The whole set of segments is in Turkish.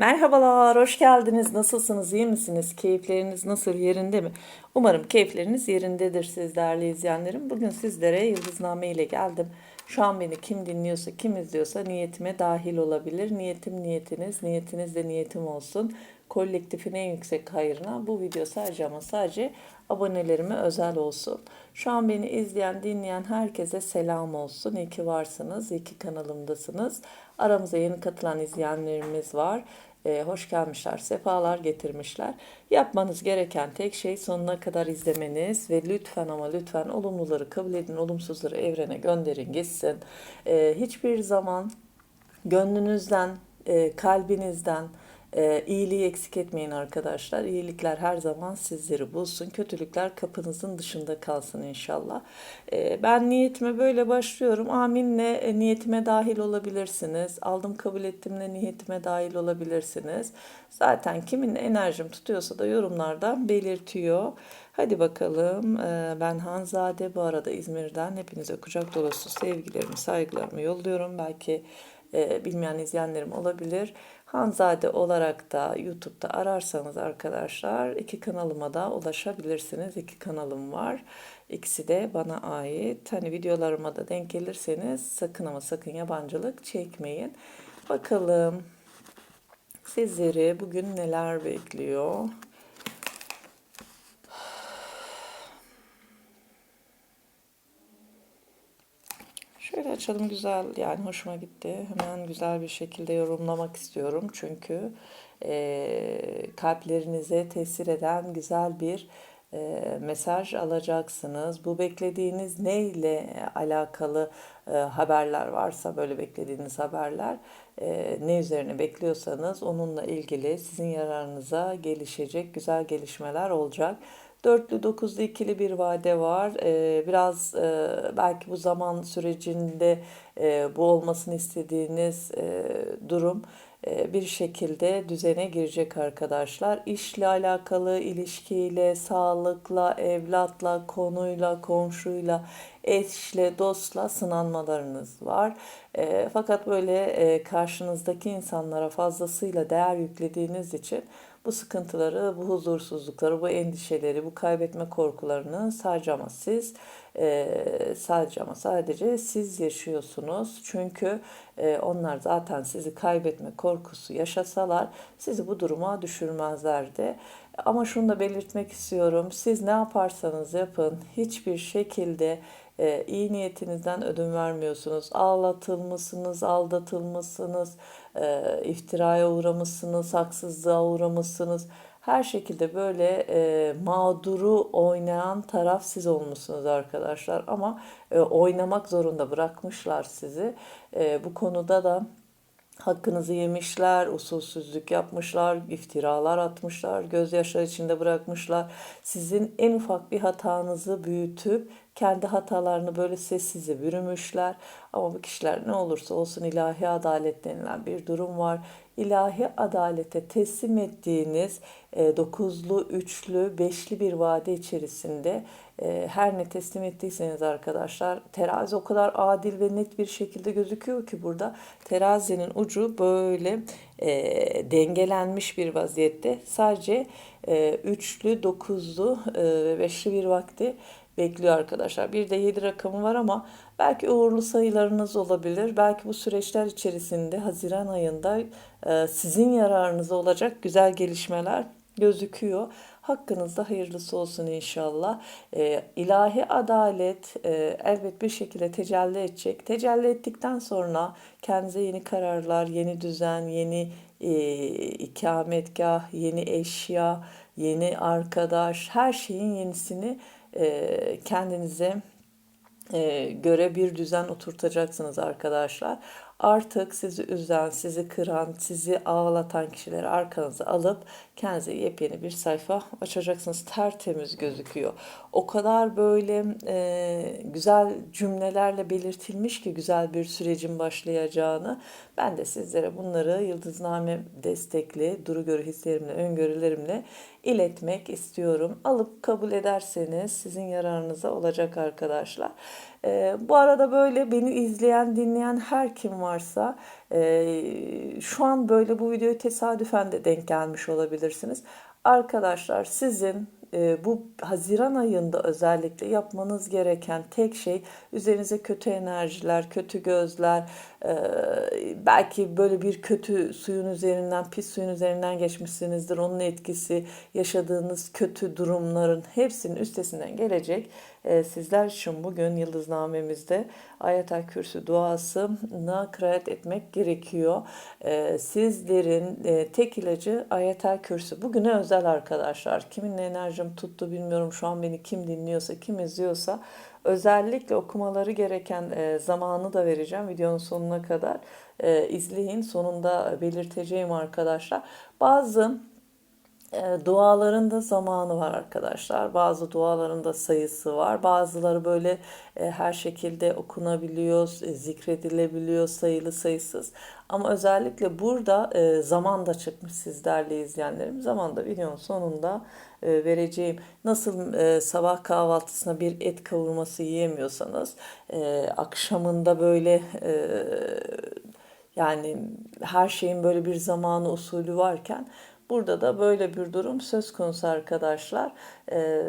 Merhabalar, hoş geldiniz. Nasılsınız, iyi misiniz? Keyifleriniz nasıl, yerinde mi? Umarım keyifleriniz yerindedir siz değerli izleyenlerim. Bugün sizlere Yıldızname ile geldim. Şu an beni kim dinliyorsa, kim izliyorsa niyetime dahil olabilir. Niyetim niyetiniz, niyetiniz de niyetim olsun. Kolektifin en yüksek hayrına bu video sadece ama sadece abonelerime özel olsun. Şu an beni izleyen, dinleyen herkese selam olsun. İyi ki varsınız, iyi ki kanalımdasınız. Aramıza yeni katılan izleyenlerimiz var. Ee, hoş gelmişler, sefalar getirmişler. Yapmanız gereken tek şey sonuna kadar izlemeniz ve lütfen ama lütfen olumluları kabul edin, olumsuzları evrene gönderin gitsin. Ee, hiçbir zaman gönlünüzden, e, kalbinizden, e, iyiliği eksik etmeyin arkadaşlar. İyilikler her zaman sizleri bulsun. Kötülükler kapınızın dışında kalsın inşallah. E, ben niyetime böyle başlıyorum. Aminle e, niyetime dahil olabilirsiniz. Aldım kabul ettimle niyetime dahil olabilirsiniz. Zaten kimin enerjim tutuyorsa da yorumlarda belirtiyor. Hadi bakalım. E, ben Hanzade bu arada İzmir'den hepinize kucak dolusu sevgilerimi, saygılarımı yolluyorum. Belki e, bilmeyen izleyenlerim olabilir. Hanzade olarak da YouTube'da ararsanız arkadaşlar iki kanalıma da ulaşabilirsiniz. İki kanalım var. İkisi de bana ait. Hani videolarıma da denk gelirseniz sakın ama sakın yabancılık çekmeyin. Bakalım sizleri bugün neler bekliyor? Açalım güzel yani hoşuma gitti. Hemen güzel bir şekilde yorumlamak istiyorum. Çünkü e, kalplerinize tesir eden güzel bir e, mesaj alacaksınız. Bu beklediğiniz ne ile alakalı e, haberler varsa böyle beklediğiniz haberler e, ne üzerine bekliyorsanız onunla ilgili sizin yararınıza gelişecek güzel gelişmeler olacak. Dörtlü, dokuzlu, ikili bir vade var. Ee, biraz e, belki bu zaman sürecinde e, bu olmasını istediğiniz e, durum bir şekilde düzene girecek arkadaşlar. İşle alakalı, ilişkiyle, sağlıkla, evlatla, konuyla, komşuyla, eşle, dostla sınanmalarınız var. E, fakat böyle e, karşınızdaki insanlara fazlasıyla değer yüklediğiniz için bu sıkıntıları, bu huzursuzlukları, bu endişeleri, bu kaybetme korkularını sadece ama siz e, sadece ama sadece siz yaşıyorsunuz. Çünkü e, onlar zaten sizi kaybetme korkusu yaşasalar sizi bu duruma düşürmezlerdi. Ama şunu da belirtmek istiyorum. Siz ne yaparsanız yapın hiçbir şekilde e, iyi niyetinizden ödün vermiyorsunuz. Ağlatılmışsınız, aldatılmışsınız, e, iftiraya uğramışsınız, haksızlığa uğramışsınız. Her şekilde böyle e, mağduru oynayan taraf siz olmuşsunuz arkadaşlar. Ama e, oynamak zorunda bırakmışlar sizi. E, bu konuda da Hakkınızı yemişler, usulsüzlük yapmışlar, iftiralar atmışlar, gözyaşları içinde bırakmışlar. Sizin en ufak bir hatanızı büyütüp kendi hatalarını böyle sessize bürümüşler. Ama bu kişiler ne olursa olsun ilahi adalet denilen bir durum var. İlahi adalete teslim ettiğiniz e, dokuzlu, üçlü, beşli bir vade içerisinde e, her ne teslim ettiyseniz arkadaşlar terazi o kadar adil ve net bir şekilde gözüküyor ki burada terazinin ucu böyle e, dengelenmiş bir vaziyette sadece e, üçlü, dokuzlu e, ve beşli bir vakti bekliyor arkadaşlar. Bir de 7 rakamı var ama belki uğurlu sayılarınız olabilir. Belki bu süreçler içerisinde Haziran ayında e, sizin yararınıza olacak güzel gelişmeler gözüküyor. Hakkınızda hayırlısı olsun inşallah. E, ilahi adalet e, elbet bir şekilde tecelli edecek. Tecelli ettikten sonra kendinize yeni kararlar, yeni düzen, yeni e, ikametgah, yeni eşya, yeni arkadaş, her şeyin yenisini kendinize e, göre bir düzen oturtacaksınız arkadaşlar. Artık sizi üzen, sizi kıran, sizi ağlatan kişileri arkanıza alıp kendinize yepyeni bir sayfa açacaksınız. Tertemiz gözüküyor. O kadar böyle e, güzel cümlelerle belirtilmiş ki güzel bir sürecin başlayacağını. Ben de sizlere bunları Yıldızname destekli, duru görü hislerimle, öngörülerimle iletmek istiyorum. Alıp kabul ederseniz sizin yararınıza olacak arkadaşlar. E, bu arada böyle beni izleyen, dinleyen her kim varsa e, şu an böyle bu videoyu tesadüfen de denk gelmiş olabilirsiniz. Arkadaşlar sizin e, bu Haziran ayında özellikle yapmanız gereken tek şey üzerinize kötü enerjiler, kötü gözler, e, belki böyle bir kötü suyun üzerinden, pis suyun üzerinden geçmişsinizdir. Onun etkisi, yaşadığınız kötü durumların hepsinin üstesinden gelecek. E, sizler için bugün Yıldıznamemizde Ayetel Kürsü duasına kıraat etmek gerekiyor. E, sizlerin e, tek ilacı Ayetel Kürsü. Bugüne özel arkadaşlar. Kimin enerjim tuttu bilmiyorum. Şu an beni kim dinliyorsa, kim izliyorsa özellikle okumaları gereken e, zamanı da vereceğim videonun sonuna kadar. E, izleyin. Sonunda belirteceğim arkadaşlar. Bazı e, duaların da zamanı var arkadaşlar. Bazı duaların da sayısı var. Bazıları böyle e, her şekilde okunabiliyor, e, zikredilebiliyor, sayılı sayısız. Ama özellikle burada e, zaman da çıkmış sizlerle izleyenlerim. Zaman da videonun sonunda vereceğim. Nasıl sabah kahvaltısına bir et kavurması yiyemiyorsanız akşamında böyle yani her şeyin böyle bir zamanı usulü varken Burada da böyle bir durum söz konusu arkadaşlar. Ee,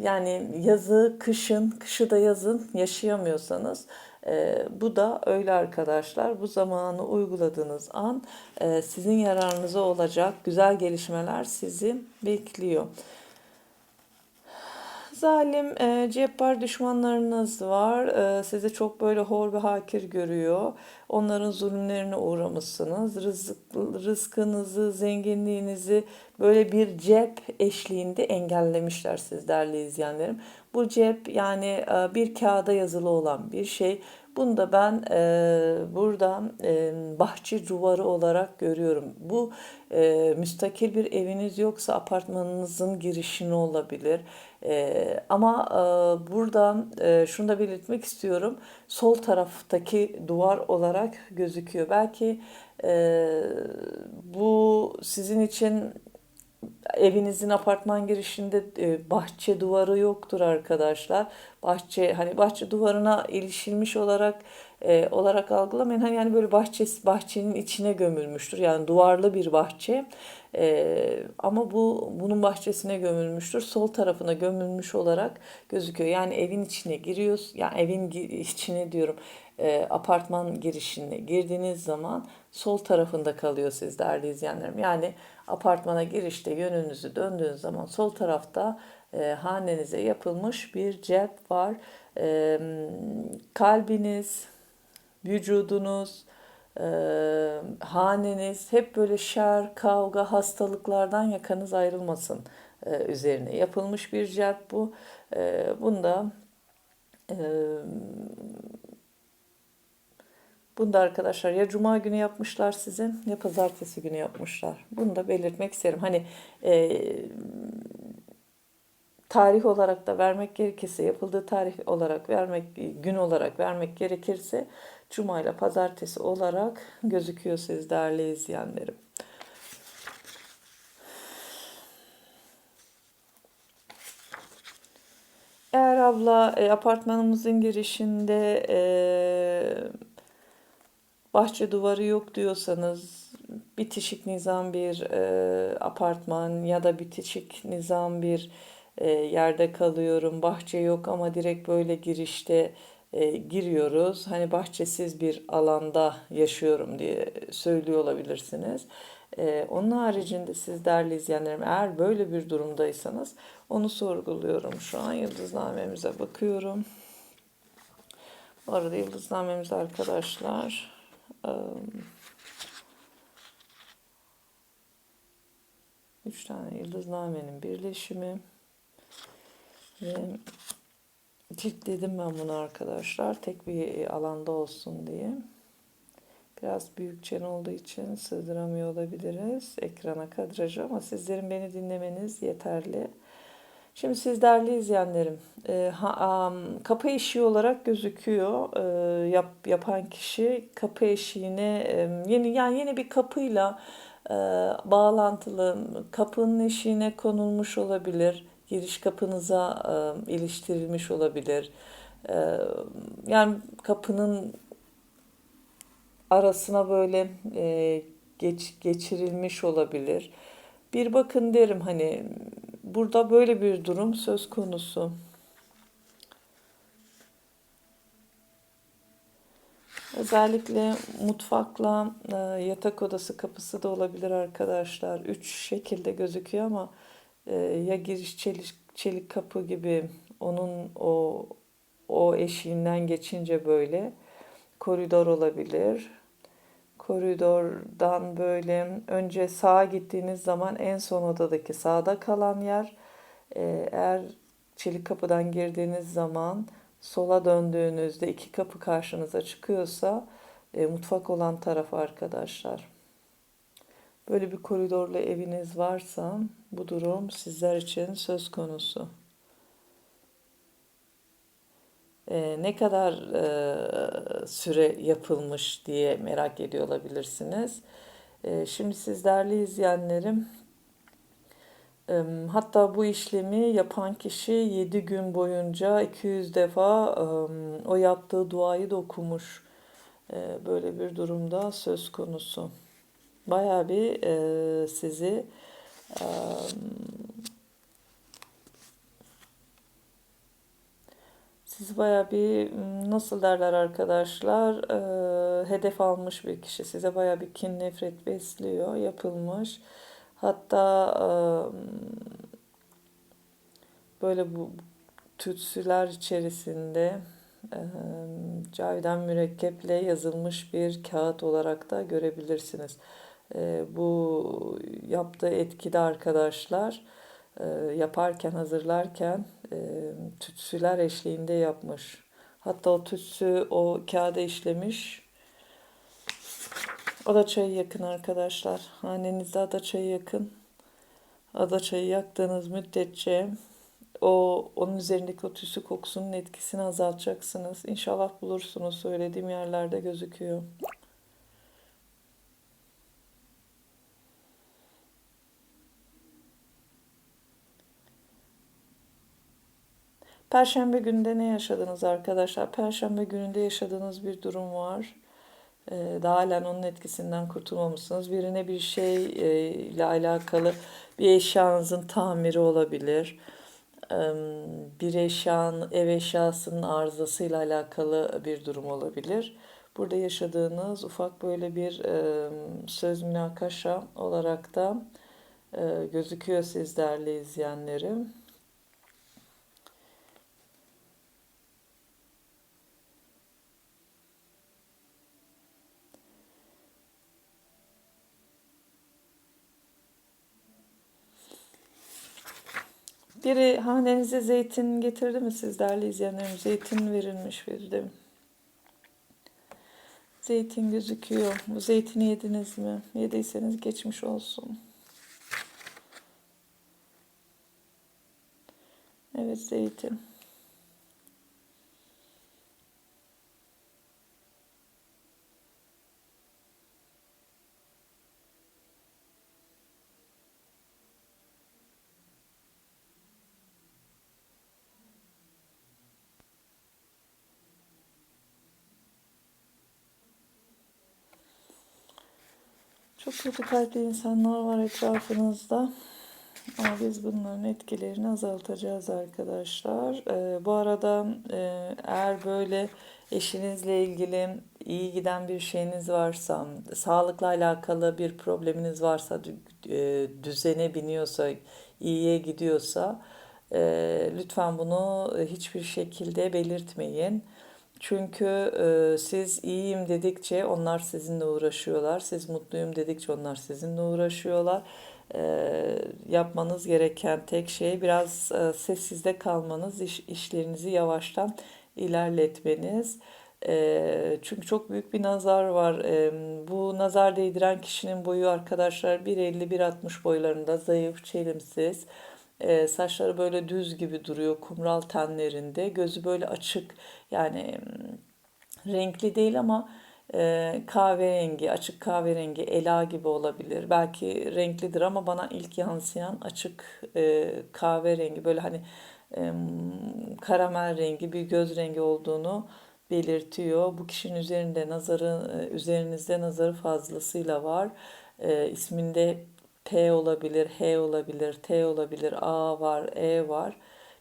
yani yazı kışın, kışı da yazın yaşayamıyorsanız e, bu da öyle arkadaşlar. Bu zamanı uyguladığınız an e, sizin yararınıza olacak güzel gelişmeler sizi bekliyor. Zalim, e, cebbar düşmanlarınız var. E, sizi çok böyle hor ve hakir görüyor. Onların zulümlerine uğramışsınız. Rızık, rızkınızı, zenginliğinizi böyle bir cep eşliğinde engellemişler siz değerli izleyenlerim. Bu cep yani e, bir kağıda yazılı olan bir şey. Bunu da ben e, burada e, bahçe duvarı olarak görüyorum. Bu e, müstakil bir eviniz yoksa apartmanınızın girişini olabilir. E, ama e, burada e, şunu da belirtmek istiyorum. Sol taraftaki duvar olarak gözüküyor. Belki e, bu sizin için evinizin apartman girişinde e, bahçe duvarı yoktur arkadaşlar. Bahçe hani bahçe duvarına ilişilmiş olarak e, olarak algılamayın. Hani yani böyle bahçe bahçenin içine gömülmüştür. Yani duvarlı bir bahçe. E, ama bu bunun bahçesine gömülmüştür. Sol tarafına gömülmüş olarak gözüküyor. Yani evin içine giriyoruz. Yani evin içine diyorum. E, apartman girişine girdiğiniz zaman sol tarafında kalıyor siz değerli izleyenlerim. Yani apartmana girişte yönünüzü döndüğünüz zaman sol tarafta e, hanenize yapılmış bir cep var. E, kalbiniz, vücudunuz, e, haneniz hep böyle şer, kavga, hastalıklardan yakanız ayrılmasın e, üzerine yapılmış bir cep bu. E, bunda e, bunu da arkadaşlar ya cuma günü yapmışlar sizin ya pazartesi günü yapmışlar. Bunu da belirtmek isterim. Hani e, tarih olarak da vermek gerekirse, yapıldığı tarih olarak vermek, gün olarak vermek gerekirse cuma ile pazartesi olarak gözüküyor siz değerli izleyenlerim. Eğer abla e, apartmanımızın girişinde e, bahçe duvarı yok diyorsanız bitişik nizam bir e, apartman ya da bitişik nizam bir e, yerde kalıyorum. Bahçe yok ama direkt böyle girişte e, giriyoruz. Hani bahçesiz bir alanda yaşıyorum diye söylüyor olabilirsiniz. E, onun haricinde siz değerli izleyenlerim eğer böyle bir durumdaysanız onu sorguluyorum şu an. Yıldıznamemize bakıyorum. Bu arada yıldıznamemiz arkadaşlar üç tane yıldıznamenin birleşimi ve ciltledim ben bunu arkadaşlar tek bir alanda olsun diye biraz büyük çen olduğu için sığdıramıyor olabiliriz ekrana kadrajı ama sizlerin beni dinlemeniz yeterli. Şimdi siz değerli izleyenlerim, e, ha, um, kapı eşiği olarak gözüküyor. E, yap, yapan kişi kapı eşiğine e, yeni yani yeni bir kapıyla e, bağlantılı kapının eşiğine konulmuş olabilir. Giriş kapınıza e, iliştirilmiş olabilir. Ee, yani kapının arasına böyle e, geç, geçirilmiş olabilir. Bir bakın derim hani burada böyle bir durum söz konusu. Özellikle mutfakla e, yatak odası kapısı da olabilir arkadaşlar. Üç şekilde gözüküyor ama e, ya giriş çelik, çelik kapı gibi onun o o eşiğinden geçince böyle koridor olabilir. Koridordan böyle önce sağa gittiğiniz zaman en son odadaki sağda kalan yer. E, eğer çelik kapıdan girdiğiniz zaman sola döndüğünüzde iki kapı karşınıza çıkıyorsa e, mutfak olan taraf arkadaşlar. Böyle bir koridorlu eviniz varsa bu durum sizler için söz konusu. E, ne kadar e, süre yapılmış diye merak ediyor olabilirsiniz. E, şimdi siz değerli izleyenlerim Hatta bu işlemi yapan kişi 7 gün boyunca 200 defa o yaptığı duayı da okumuş. Böyle bir durumda söz konusu. Bayağı bir sizi sizi bayağı bir nasıl derler arkadaşlar hedef almış bir kişi. Size bayağı bir kin nefret besliyor yapılmış. Hatta böyle bu tütsüler içerisinde Cavidan mürekkeple yazılmış bir kağıt olarak da görebilirsiniz. Bu yaptığı etkide arkadaşlar yaparken, hazırlarken tütsüler eşliğinde yapmış. Hatta o tütsü o kağıda işlemiş Ada çayı yakın arkadaşlar. Hanenizde ada çayı yakın. Ada çayı yaktığınız müddetçe o onun üzerindeki o tüsü kokusunun etkisini azaltacaksınız. İnşallah bulursunuz. Söylediğim yerlerde gözüküyor. Perşembe günde ne yaşadınız arkadaşlar? Perşembe gününde yaşadığınız bir durum var e, daha halen onun etkisinden kurtulmamışsınız. Birine bir şey e, ile alakalı bir eşyanızın tamiri olabilir. Bir eşyanın, ev eşyasının arızasıyla alakalı bir durum olabilir. Burada yaşadığınız ufak böyle bir söz münakaşa olarak da e, gözüküyor siz değerli izleyenlerim. Biri hanenize zeytin getirdi mi siz değerli izleyenlerim? Zeytin verilmiş bir Zeytin gözüküyor. Bu zeytini yediniz mi? Yediyseniz geçmiş olsun. Evet zeytin. Çok kötü kalpli insanlar var etrafınızda. Ama biz bunların etkilerini azaltacağız arkadaşlar. Ee, bu arada e, eğer böyle eşinizle ilgili iyi giden bir şeyiniz varsa, sağlıkla alakalı bir probleminiz varsa, e, düzene biniyorsa, iyiye gidiyorsa e, lütfen bunu hiçbir şekilde belirtmeyin. Çünkü e, siz iyiyim dedikçe onlar sizinle uğraşıyorlar. Siz mutluyum dedikçe onlar sizinle uğraşıyorlar. E, yapmanız gereken tek şey biraz e, sessizde kalmanız, iş, işlerinizi yavaştan ilerletmeniz. E, çünkü çok büyük bir nazar var. E, bu nazar değdiren kişinin boyu arkadaşlar 1.50-1.60 boylarında zayıf, çelimsiz. E, saçları böyle düz gibi duruyor kumral tenlerinde. Gözü böyle açık yani renkli değil ama e, kahverengi, açık kahverengi, ela gibi olabilir. Belki renklidir ama bana ilk yansıyan açık e, kahverengi böyle hani e, karamel rengi bir göz rengi olduğunu belirtiyor. Bu kişinin üzerinde nazarı e, üzerinizde nazarı fazlasıyla var. E, isminde P olabilir, H olabilir, T olabilir, A var, E var.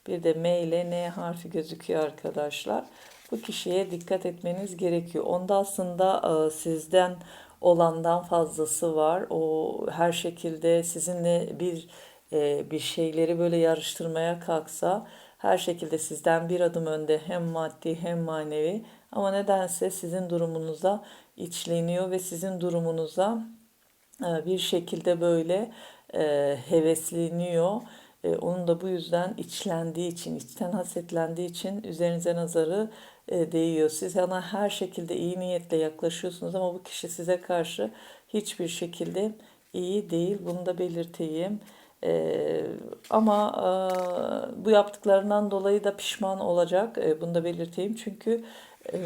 Bir de M ile N harfi gözüküyor arkadaşlar. Bu kişiye dikkat etmeniz gerekiyor. Onda aslında e, sizden olandan fazlası var. O her şekilde sizinle bir e, bir şeyleri böyle yarıştırmaya kalksa her şekilde sizden bir adım önde hem maddi hem manevi ama nedense sizin durumunuza içleniyor ve sizin durumunuza bir şekilde böyle e, hevesleniyor. E, onun da bu yüzden içlendiği için, içten hasetlendiği için üzerinize nazarı e, değiyor. Siz ona her şekilde iyi niyetle yaklaşıyorsunuz ama bu kişi size karşı hiçbir şekilde iyi değil. Bunu da belirteyim. E, ama e, bu yaptıklarından dolayı da pişman olacak. E, bunu da belirteyim. Çünkü e,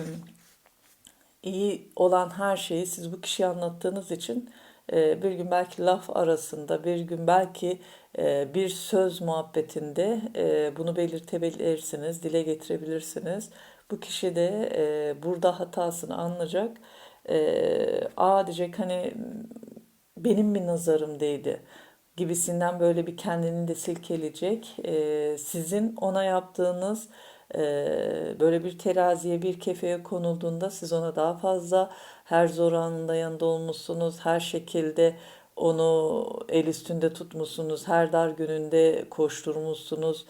iyi olan her şeyi siz bu kişiye anlattığınız için e, bir gün belki laf arasında, bir gün belki e, bir söz muhabbetinde e, bunu belirtebilirsiniz, dile getirebilirsiniz. Bu kişi de burada hatasını anlayacak. Aa diyecek hani benim bir nazarım değdi gibisinden böyle bir kendini de silkeleyecek. Sizin ona yaptığınız böyle bir teraziye bir kefeye konulduğunda siz ona daha fazla her zor anında yanında olmuşsunuz. Her şekilde onu el üstünde tutmuşsunuz. Her dar gününde koşturmuşsunuz.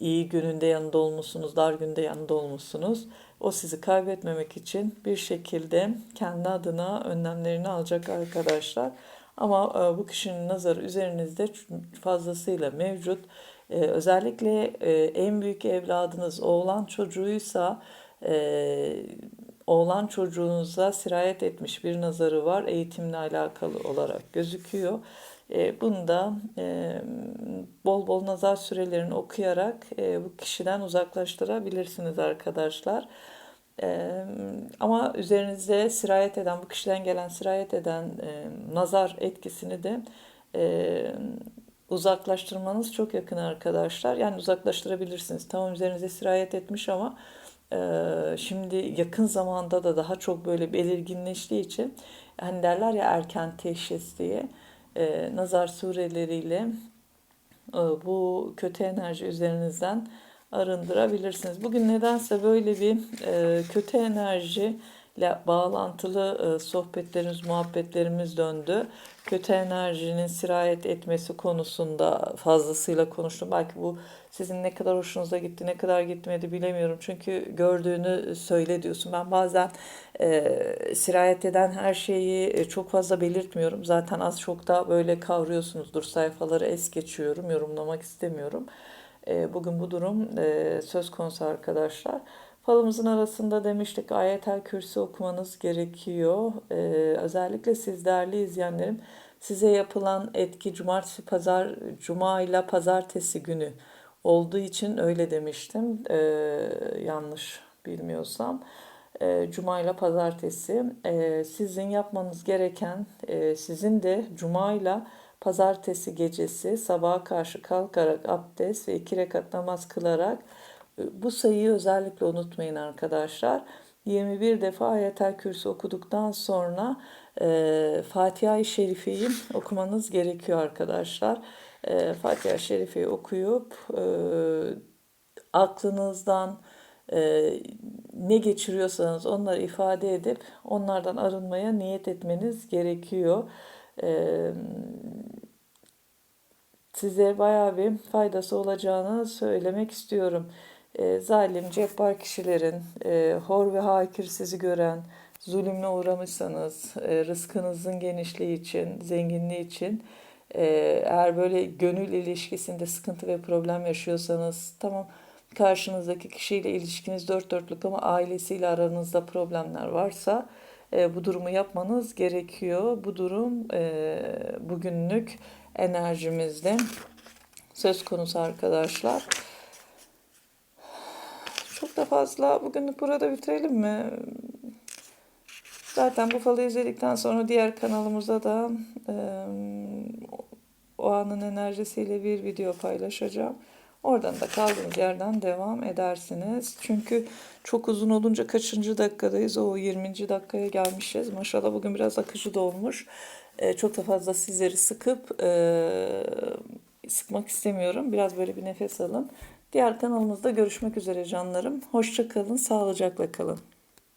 iyi gününde yanında olmuşsunuz. Dar günde yanında olmuşsunuz. O sizi kaybetmemek için bir şekilde kendi adına önlemlerini alacak arkadaşlar. Ama bu kişinin nazarı üzerinizde fazlasıyla mevcut. Ee, özellikle e, en büyük evladınız oğlan çocuğuysa e, oğlan çocuğunuza sirayet etmiş bir nazarı var eğitimle alakalı olarak gözüküyor. E, bunu da e, bol bol nazar sürelerini okuyarak e, bu kişiden uzaklaştırabilirsiniz arkadaşlar. E, ama üzerinizde sirayet eden, bu kişiden gelen sirayet eden e, nazar etkisini de e, uzaklaştırmanız çok yakın arkadaşlar. Yani uzaklaştırabilirsiniz. Tamam üzerinize sirayet etmiş ama e, şimdi yakın zamanda da daha çok böyle belirginleştiği için hani derler ya erken teşhis diye e, nazar sureleriyle e, bu kötü enerji üzerinizden arındırabilirsiniz. Bugün nedense böyle bir kötü enerji ile bağlantılı e, sohbetlerimiz, muhabbetlerimiz döndü. Kötü enerjinin sirayet etmesi konusunda fazlasıyla konuştum. Belki bu sizin ne kadar hoşunuza gitti, ne kadar gitmedi bilemiyorum. Çünkü gördüğünü söyle diyorsun. Ben bazen e, sirayet eden her şeyi e, çok fazla belirtmiyorum. Zaten az çok da böyle kavruyorsunuzdur. Sayfaları es geçiyorum, yorumlamak istemiyorum. E, bugün bu durum e, söz konusu arkadaşlar. Falımızın arasında demiştik ayetel kürsü okumanız gerekiyor. Ee, özellikle siz değerli izleyenlerim size yapılan etki cumartesi pazar cuma ile pazartesi günü olduğu için öyle demiştim. Ee, yanlış bilmiyorsam. Ee, cuma ile pazartesi. Ee, sizin yapmanız gereken e, sizin de cuma ile pazartesi gecesi sabaha karşı kalkarak abdest ve iki rekat namaz kılarak bu sayıyı özellikle unutmayın arkadaşlar. 21 defa ayetel kürsü okuduktan sonra e, Fatiha-i Şerife'yi okumanız gerekiyor arkadaşlar. E, Fatiha-i Şerife'yi okuyup e, aklınızdan e, ne geçiriyorsanız onları ifade edip onlardan arınmaya niyet etmeniz gerekiyor. E, size bayağı bir faydası olacağını söylemek istiyorum e, zalim, cebbar kişilerin, e, hor ve hakir sizi gören, zulümle uğramışsanız, e, rızkınızın genişliği için, zenginliği için, e, eğer böyle gönül ilişkisinde sıkıntı ve problem yaşıyorsanız, tamam karşınızdaki kişiyle ilişkiniz dört dörtlük ama ailesiyle aranızda problemler varsa, e, bu durumu yapmanız gerekiyor. Bu durum e, bugünlük enerjimizde söz konusu arkadaşlar. Çok da fazla bugünlük burada bitirelim mi? Zaten bu falı izledikten sonra diğer kanalımıza da e, o anın enerjisiyle bir video paylaşacağım. Oradan da kaldığımız yerden devam edersiniz. Çünkü çok uzun olunca kaçıncı dakikadayız? O 20. dakikaya gelmişiz. Maşallah bugün biraz akıcı da olmuş. Ee, çok da fazla sizleri sıkıp e, sıkmak istemiyorum. Biraz böyle bir nefes alın. Diğer kanalımızda görüşmek üzere canlarım. Hoşça kalın, sağlıcakla kalın.